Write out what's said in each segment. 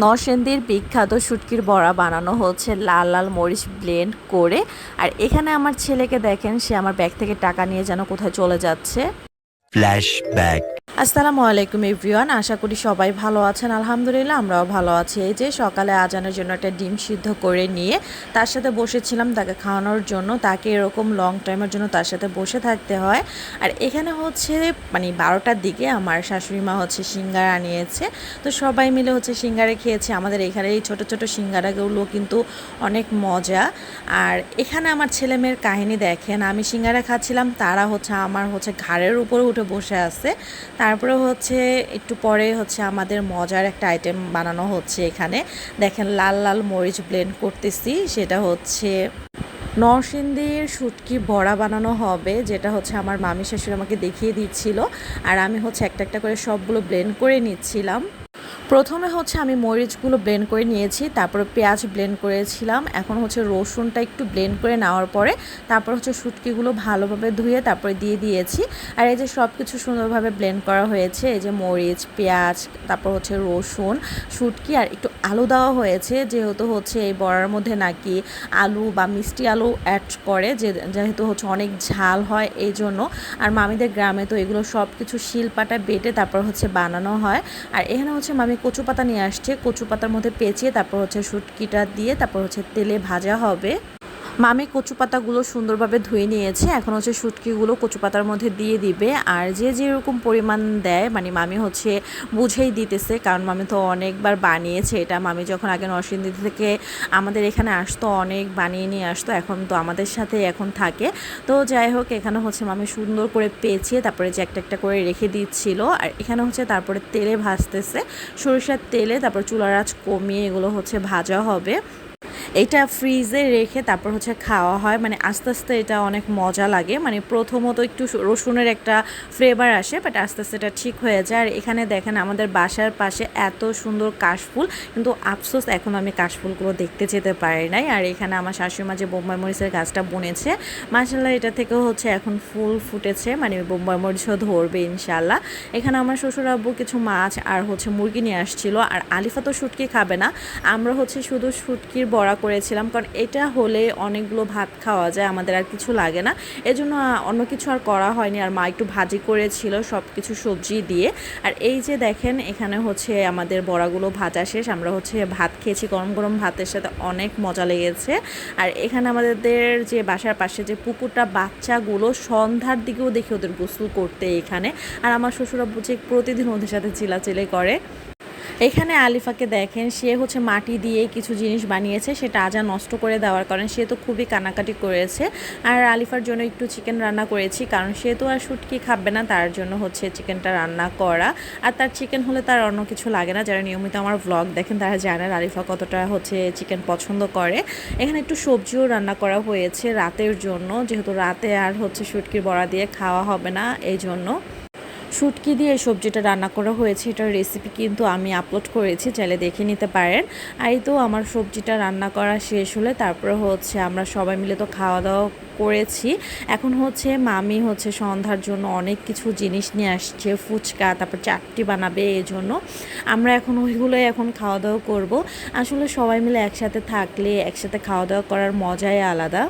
নরসিংদীর বিখ্যাত শুটকির বড়া বানানো হচ্ছে লাল লাল মরিচ ব্লেন্ড করে আর এখানে আমার ছেলেকে দেখেন, সে আমার ব্যাগ থেকে টাকা নিয়ে যেন কোথায় চলে যাচ্ছে. আসসালামু আলাইকুম, এভরিওয়ান। আশা করি সবাই ভালো আছেন। আলহামদুলিল্লাহ, আমরাও ভালো আছি। এই যে সকালে আজানের জন্য একটা ডিম সিদ্ধ করে নিয়ে তার সাথে বসেছিলাম তাকে খাওয়ানোর জন্য। তাকে এরকম লং টাইমের জন্য তার সাথে বসে থাকতে হয়। আর এখানে হচ্ছে মানে বারোটার দিকে আমার শাশুড়ি মা হচ্ছে সিঙ্গারা নিয়েছে। তো সবাই মিলে হচ্ছে সিঙ্গারা খেয়েছে। আমাদের এখানে এই ছোটো ছোটো সিঙ্গারাগুলো কিন্তু অনেক মজা। আর এখানে আমার ছেলে মেয়ের কাহিনী দেখেন। আমি সিঙ্গারা খাচ্ছিলাম, তারা হচ্ছে আমার হচ্ছে ঘাড়ের উপরে উঠে বসে আছে। তারপরে হচ্ছে একটু পরে হচ্ছে আমাদের মজার একটা আইটেম বানানো হচ্ছে এখানে। দেখেন লাল লাল মরিচ ব্লেন্ড করতেছি, সেটা হচ্ছে নরসিংদীর শুটকি বড়া বানানো হবে, যেটা হচ্ছে আমার মামি, শাশুড়ি আমাকে দেখিয়ে দিচ্ছিল। আর আমি হচ্ছে একটা একটা করে সবগুলো ব্লেন্ড করে নিচ্ছিলাম। প্রথমে হচ্ছে আমি মরিচগুলো ব্লেন্ড করে নিয়েছি, তারপরে পেঁয়াজ ব্লেন্ড করেছিলাম, এখন হচ্ছে রসুনটা একটু ব্লেন্ড করে নেওয়ার পরে তারপর হচ্ছে শুটকিগুলো ভালোভাবে ধুয়ে তারপরে দিয়ে দিয়েছি। আর এই যে সব কিছু সুন্দরভাবে ব্লেন্ড করা হয়েছে, এই যে মরিচ, পেঁয়াজ, তারপর হচ্ছে রসুন, শুটকি আর একটু আলু দেওয়া হয়েছে, যেহেতু হচ্ছে এই বড়ার মধ্যে নাকি আলু বা মিষ্টি আলু অ্যাড করে, যে যেহেতু হচ্ছে অনেক ঝাল হয় এই জন্য আর মামিদের গ্রামে তো এগুলো সব কিছু শিলপাটা বেটে তারপর হচ্ছে বানানো হয়। আর এখানে হচ্ছে মামি কচু পাতা নিয়ে আসছি। কচু পাতার মধ্যে পেঁচিয়ে তারপর হচ্ছে শুটকিটা দিয়ে তারপর হচ্ছে তেলে ভাজা হবে। মামি কচু পাতাগুলো সুন্দরভাবে ধুয়ে নিয়েছে। এখন হচ্ছে শুটকিগুলো কচু পাতার মধ্যে দিয়ে দিবে। আর যে যেরকম পরিমাণ দেয় মানে মামি হচ্ছে বুঝেই দিতেছে, কারণ মামি তো অনেকবার বানিয়েছে এটা। মামি যখন আগে নরসিংদী থেকে আমাদের এখানে আসতো, অনেক বানিয়ে নিয়ে আসতো, এখন তো আমাদের সাথে এখন থাকে। তো যাই হোক, এখানে হচ্ছে মামি সুন্দর করে পেঁচিয়ে তারপরে যে একটা একটা করে রেখে দিচ্ছিল। আর এখানে হচ্ছে তারপরে তেলে ভাজতেছে। সরিষার তেলে তারপর চুলার আঁচ কমিয়ে এগুলো হচ্ছে ভাজা হবে। এটা ফ্রিজে রেখে তারপর হচ্ছে খাওয়া হয়। মানে আস্তে আস্তে এটা অনেক মজা লাগে। মানে প্রথমত একটু রসুনের একটা ফ্লেভার আসে বাট আস্তে আস্তে এটা ঠিক হয়ে যায়। আর এখানে দেখেন আমাদের বাসার পাশে এত সুন্দর কাশফুল, কিন্তু আফসোস এখন আমি কাশফুলগুলো দেখতে যেতে পারি নাই। আর এখানে আমার শাশুড়িমা যে বোম্বাই মরিচের গাছটা বুনেছে মাসাল্লাহ এটা থেকেও হচ্ছে এখন ফুল ফুটেছে। মানে বোম্বাই মরিচও ধরবে ইনশাল্লাহ এখানে আমার শ্বশুর আব্বু কিছু মাছ আর হচ্ছে মুরগি নিয়ে আসছিল। আর আলিফা তো শুটকি খাবে না। আমরা হচ্ছে শুধু শুটকির বড়া করেছিলাম, কারণ এটা হলে অনেকগুলো ভাত খাওয়া যায়, আমাদের আর কিছু লাগে না। এজন্য অন্য কিছু আর করা হয়নি, আর মা একটু ভাজি করেছিল সব কিছু সবজি দিয়ে। আর এই যে দেখেন, এখানে হচ্ছে আমাদের বড়াগুলো ভাজা শেষ, আমরা হচ্ছে ভাত খেয়েছি, গরম গরম ভাতের সাথে অনেক মজা লেগেছে। আর এখানে আমাদের যে বাসার পাশে যে পুকুরটা, বাচ্চাগুলো সন্ধ্যার দিকেও দেখি ওদের গোসল করতে এখানে। আর আমার শ্বশুরাব্বু যে প্রতিদিন ওদের সাথে চিলাচিলি করে। এখানে আলিফাকে দেখেন, সে হচ্ছে মাটি দিয়ে কিছু জিনিস বানিয়েছে, সেটা আজা নষ্ট করে দেওয়ার কারণে সে তো খুবই কানাকাটি করেছে। আর আলিফার জন্য একটু চিকেন রান্না করেছি, কারণ সে তো আর শুটকি খাবে না, তার জন্য হচ্ছে চিকেনটা রান্না করা। আর তার চিকেন হলে তার অন্য কিছু লাগে না, যারা নিয়মিত আমার ব্লগ দেখেন তারা জানেন আলিফা কতটা হচ্ছে চিকেন পছন্দ করে। এখানে একটু সবজিও রান্না করা হয়েছে রাতের জন্য, যেহেতু রাতে আর হচ্ছে শুটকির বড়া দিয়ে খাওয়া হবে না, এই জন্য। শুটকি দিয়ে সবজিটা রান্না করা হয়েছে। এটার রেসিপি কিন্তু আমি আপলোড করেছি, চাইলে দেখে নিতে পারেন। আর এই তো আমার সবজিটা রান্না করা শেষ হলে তারপরে হচ্ছে আমরা সবাই মিলে তো খাওয়া দাওয়া করেছি। এখন হচ্ছে মামি হচ্ছে সন্ধ্যার জন্য অনেক কিছু জিনিস নিয়ে আসছে, ফুচকা, তারপর চাটটি বানাবে এই জন্য আমরা এখন ওইগুলোই এখন খাওয়া দাওয়া করব। আসলে সবাই মিলে একসাথে থাকলে একসাথে খাওয়া দাওয়া করার মজাই আলাদা।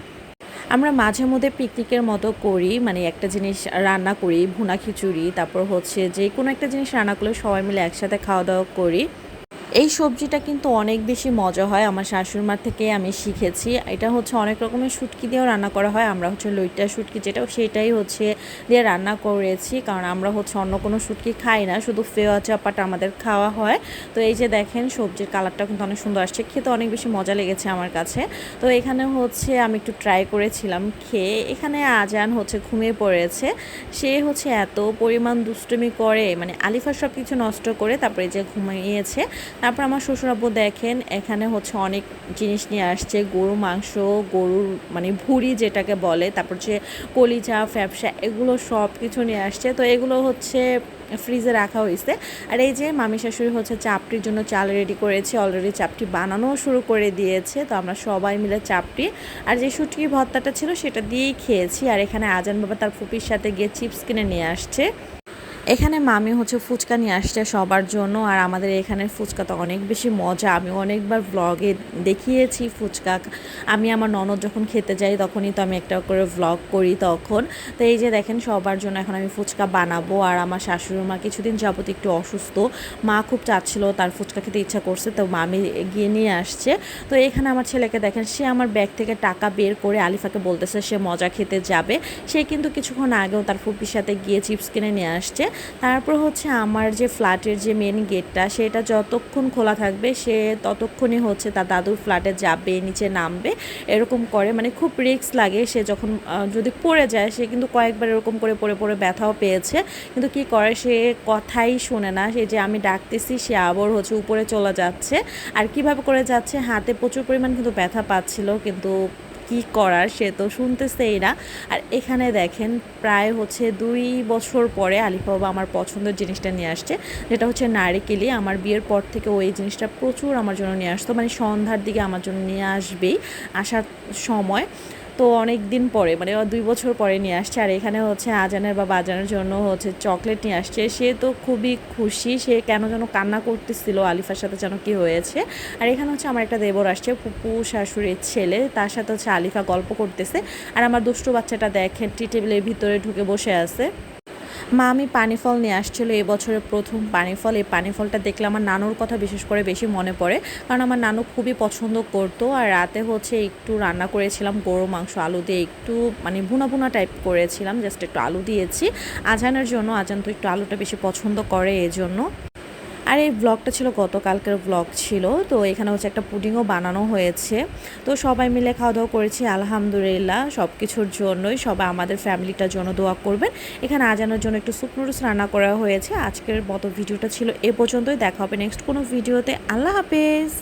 আমরা মাঝে মধ্যে পিকনিকের মতো করি মানে একটা জিনিস রান্না করি, ভুনা খিচুড়ি, তারপর হচ্ছে যে কোনো একটা জিনিস রান্না করলে সবাই মিলে একসাথে খাওয়া দাওয়া করি। এই সবজিটা কিন্তু অনেক বেশি মজা হয়। আমার শাশুড়ি মার থেকে আমি শিখেছি। এটা হচ্ছে অনেক রকমের শুটকি দিয়েও রান্না করা হয়। আমরা হচ্ছে লইটা শুটকি যেটা, সেটাই হচ্ছে দিয়ে রান্না করেছি। কারণ আমরা হচ্ছে অন্য কোনো শুটকি খাই না। শুধু ফেওয়া চাপাটা আমাদের খাওয়া হয়। তো এই যে দেখেন, সবজির কালারটা কিন্তু অনেক সুন্দর আসছে। খেতে অনেক বেশি মজা লেগেছে আমার কাছে। তো এখানে হচ্ছে আমি একটু ট্রাই করেছিলাম খেয়ে। এখানে আজান হচ্ছে ঘুমিয়ে পড়েছে। সে হচ্ছে এত পরিমাণ দুষ্টুমি করে মানে আলিফার সব কিছু নষ্ট করে তারপরে যে ঘুমিয়েছে। তারপর আমার শ্বশুরাব্বু দেখেন, এখানে হচ্ছে অনেক জিনিস নিয়ে আসছে, গরু, মাংস, গরুর মানে ভুড়ি যেটাকে বলে, তারপর যে কলিজা, ফ্যাপসা, এগুলো সব কিছু নিয়ে আসছে। তো এগুলো হচ্ছে ফ্রিজে রাখা হয়েছে আর এই যে মামি শাশুড়ি হচ্ছে চাপটির জন্য চাল রেডি করেছে অলরেডি চাপটি বানানোও শুরু করে দিয়েছে। তো আমরা সবাই মিলে চাপটি, আর যে শুটকি ভর্তাটা ছিল সেটা দিয়েই খেয়েছি। আর এখানে আজান বাবা তার ফুপির সাথে গিয়ে চিপস কিনে নিয়ে আসছে। এখানে মামি হচ্ছে ফুচকা নিয়ে আসছে সবার জন্য, আর আমাদের এখানের ফুচকা তো অনেক বেশি মজা। আমি অনেকবার ব্লগে দেখিয়েছি ফুচকা। আমি আমার ননদ যখন খেতে যাই তখনই তো আমি একটা করে ব্লগ করি তখন। তো এই যে দেখেন সবার জন্য এখন আমি ফুচকা বানাবো, আর আমার শাশুড়ি মা কিছুদিন যাবত একটু অসুস্থ। মা খুব চাচ্ছিল তার ফুচকা খেতে ইচ্ছা করছে, তো মামি গিয়ে নিয়ে আসছে। তো এখানে আমার ছেলেকে দেখেন, সে আমার ব্যাগ থেকে টাকা বের করে আলিফাকে বলতেছে সে মজা খেতে যাবে। সে কিন্তু কিছুক্ষণ আগেও তার ফুপির সাথে গিয়ে চিপস কিনে নিয়ে আসছে। তারপর হচ্ছে আমার যে ফ্ল্যাটের যে মেন গেটটা সেটা যতক্ষণ খোলা থাকবে, সে ততক্ষণই হচ্ছে তার দাদুর ফ্ল্যাটে যাবে, নিচে নামবে, এরকম করে। মানে খুব রিস্ক লাগে সে যখন যদি পড়ে যায়, সে কিন্তু কয়েকবার এরকম করে পড়ে পড়ে ব্যথাও পেয়েছে। কিন্তু কি করে, সে কথাই শোনে না। সে যে আমি ডাকতেছি, সে আবার হচ্ছে উপরে চলে যাচ্ছে। আর কীভাবে করে যাচ্ছে, হাতে প্রচুর পরিমাণ কিন্তু ব্যথা পাচ্ছিল, কিন্তু কি করার সে তো শুনতেছেই না। আর এখানে দেখেন প্রায় হচ্ছে দুই বছর পরে আলিফা বাবা আমার পছন্দের জিনিসটা নিয়ে আসছে। যেটা হচ্ছে নারিকেলি আমার বিয়ের পর থেকে ওই জিনিসটা প্রচুর আমার জন্য নিয়ে আসতো। মানে সন্ধ্যার দিকে আমার জন্য নিয়ে আসবেই আসার সময়। তো অনেক দিন পরে মানে দুই বছর পরে নিয়ে আসছে। আর এখানে হচ্ছে আজানের বা বাজানের জন্য হচ্ছে চকলেট নিয়ে আসছে। সে তো খুবই খুশি, সে কেন যেন কান্না করতেছিল আলিফার সাথে যেন কি হয়েছে। আর এখানে হচ্ছে আমার একটা দেবর আসছে, পুপু শাশুড়ির ছেলে, তার সাথে হচ্ছে আলিফা গল্প করতেছে। আর আমার দুষ্টু বাচ্চাটা দেখে টি টেবিলের ভিতরে ঢুকে বসে আছে। মা, আমি পানি ফল নিয়ে আসছিল এবছরে প্রথম পানি ফল। এই পানি ফলটা দেখলে আমার নানুর কথা বিশেষ করে বেশি মনে পড়ে। কারণ আমার নানু খুবই পছন্দ করতো আর রাতে হচ্ছে একটু রান্না করেছিলাম, গরু, মাংস, আলু দিয়ে একটু মানে ভুনা ভুনা টাইপ করেছিলাম জাস্ট একটু আলু দিয়েছি। আজানের জন্য, আজান তো একটু আলুটা বেশি পছন্দ করে এজন্য। জন্য আর এই ব্লগটা ছিল গতকালকের ব্লগ ছিল, তো এখানে হচ্ছে একটা পুডিংও বানানো হয়েছে। তো সবাই মিলে খাওয়া দাওয়া করেছি, আলহামদুলিল্লাহ সব কিছুর জন্যই। সবাই আমাদের ফ্যামিলিটার জন্য দোয়া করবেন। এখানে আজানোর জন্য একটু সুপ নুডলস রান্না করা হয়েছে। আজকের মতো ভিডিওটা ছিল এ পর্যন্তই। দেখা হবে নেক্সট কোনো ভিডিওতে। আল্লাহ হাফেজ!